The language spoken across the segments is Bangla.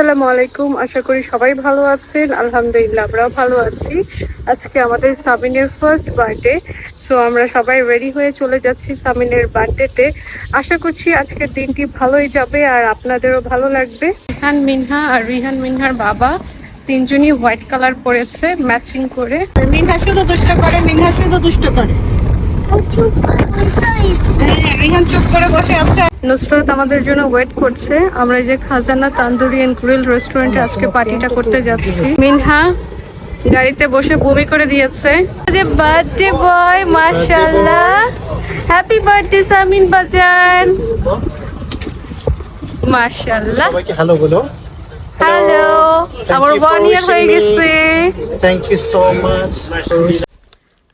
আসসালামু আলাইকুম। আশা করি সবাই ভালো আছেন। আলহামদুলিল্লাহ আমরাও ভালো আছি। আজকে আমাদের সামিনের ফার্স্ট বার্থডে সো আমরা সবাই রেডি হয়ে চলে যাচ্ছি সামিনের বার্থডেতে আশা করছি আজকের দিনটি ভালোই যাবে আর আপনাদেরও ভালো লাগবে। রিহান মিনহা আর রিহান মিনহার বাবা তিনজনই হোয়াইট কালার পরেছে ম্যাচিং করে। মিনহা শুধু দুষ্ট করে মিনহা শুধু দুষ্ট করে। রিহান চুপ করে বসে আছে। নুসরত আমাদের জন্য ওয়েট করছে। আমরা এই যে খাজানা তান্দুরি এন্ড গ্রিল রেস্টুরেন্টে আজকে পার্টিটা করতে যাচ্ছি। মিনহা গাড়িতে বসে বমি করে দিয়েছে। বার্থডে বয় মাশাআল্লাহ। হ্যাপি বার্থডে সামিন বাজান মাশাআল্লাহ। হ্যালো বলো। হ্যালো আমার ওয়ান ইয়ার হয়ে গেছে। থ্যাংক ইউ সো মাচ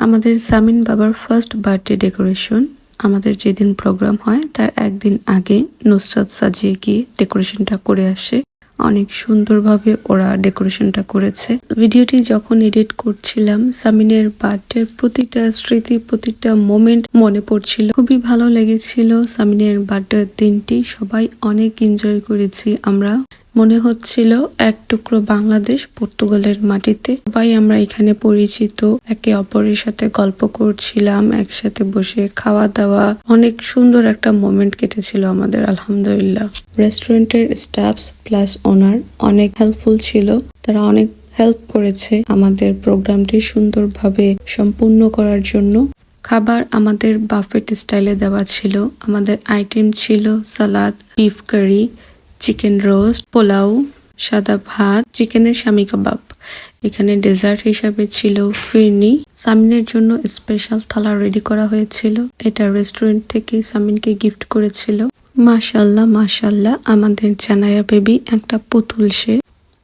আমাদের সামিন বাবার ফার্স্ট বার্থডে ডেকোরেশন আমাদের যেদিন প্রোগ্রাম হয়, তার একদিন আগে নুসরাত সাজিয়ে গিয়ে ডেকোরেশনটা করে আসে। অনেক সুন্দরভাবে ওরা ডেকোরেশনটা করেছে। ভিডিওটি যখন এডিট করছিলাম, সামিনের বার্থডে প্রতিটা স্মৃতি, প্রতিটা মোমেন্ট মনে পড়ছিল। খুবই ভালো লেগেছিল সামিনের বার্থডে দিনটি। সবাই অনেক এনজয় করেছি আমরা। মনে হচ্ছিল এক টুকরো বাংলাদেশ পর্তুগালের মাটিতে। সবাই আমরা এখানে পরিচিত। একে অপরের সাথে গল্প করছিলাম, একসাথে বসে খাওয়া দাওয়া অনেক সুন্দর একটা মোমেন্ট কেটেছিল আমাদের, আলহামদুলিল্লাহ। রেস্টুরেন্টের স্টাফস প্লাস ওনার অনেক হেল্পফুল ছিল। তারা অনেক হেল্প করেছে আমাদের প্রোগ্রামটি সুন্দরভাবে সম্পূর্ণ করার জন্য। খাবার আমাদের বাফেট স্টাইলে দেওয়া ছিল। আমাদের আইটেম ছিল salad beef curry chicken roast, pulao, সাদা ভাত, চিকেনের স্বামী কাবাব। এখানে ডেজার্ট হিসাবে ছিল ফিরনি। সামিনের জন্য স্পেশাল থালা রেডি করা হয়েছিল। এটা রেস্টুরেন্ট থেকে সামিনকে গিফট করেছিল। মাশাল্লাহ মাশাল্লাহ আমাদের জানায়া বেবি একটা পুতুল সে।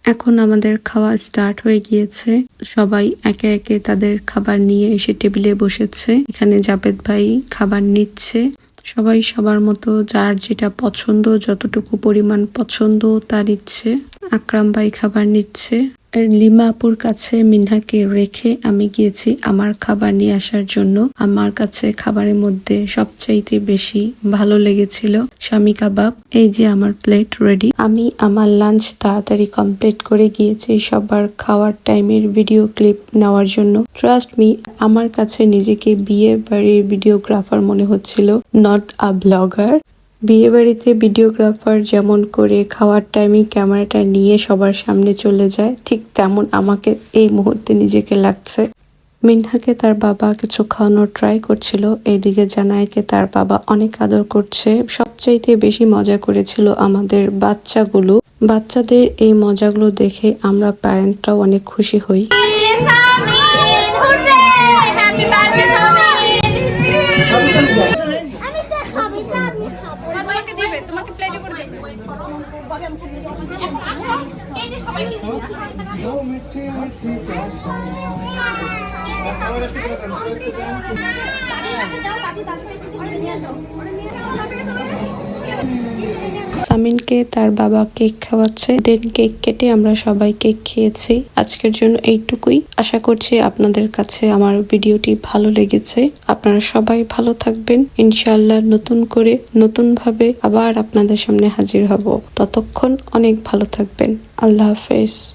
এখন আমাদের খাওয়া স্টার্ট হয়ে গিয়েছে। সবাই একে একে তাদের খাবার নিয়ে এসে টেবিলে বসেছে। এখানে জাবেদ ভাই খাবার নিচ্ছে। সবাই সবার মতো যার যেটা পছন্দ, যতটুকু পরিমাণ পছন্দ, তার নিচ্ছে আকরাম ভাই খাবার নিচ্ছে। লিমা আপুর কাছে মিনহাকে রেখে আমি গিয়েছি আমার খাবার নিয়ে আসার জন্য। আমার কাছে খাবারের মধ্যে সবচাইতে বেশি ভালো লেগেছিল স্বামী কাবাব। এই যে আমার প্লেট রেডি আমি আমার লাঞ্চ তাড়াতাড়ি কমপ্লিট করে গিয়েছি সবার খাওয়ার টাইমের ভিডিও ক্লিপ নেওয়ার জন্য। ট্রাস্ট মি আমার কাছে নিজেকে বিয়ে বাড়ির ভিডিওগ্রাফার মনে হচ্ছিল নট আ ব্লগার বিয়ে বাড়িতে ভিডিওগ্রাফার যেমন করে খাওয়ার টাইমে ক্যামেরাটা নিয়ে সবার সামনে চলে যায়, ঠিক তেমন আমাকে এই মুহূর্তে নিজেকে লাগছে। মিনহাকে তার বাবা কিছু খাওয়ানোর ট্রাই করছিল এইদিকে জানায়কে তার বাবা অনেক আদর করছে। সবচাইতে বেশি মজা করেছিল আমাদের বাচ্চাগুলো। বাচ্চাদের এই মজাগুলো দেখে আমরা প্যারেন্টরাও অনেক খুশি হই। দিবে তোমাকে প্লেটে করে দেবে যে সবাই কি সামিনকে, তার বাবা কেক খাওয়াচ্ছে। দেন কেক কেটে আমরা সবাই কেক খেয়েছি। আজকের জন্য এইটুকুই। আশা করছি আপনাদের কাছে আমার ভিডিওটি ভালো লেগেছে। আপনারা সবাই ভালো থাকবেন। ইনশাল্লাহ নতুন করে নতুন ভাবে আবার আপনাদের সামনে হাজির হব। ততক্ষণ অনেক ভালো থাকবেন। আল্লাহ হাফেজ।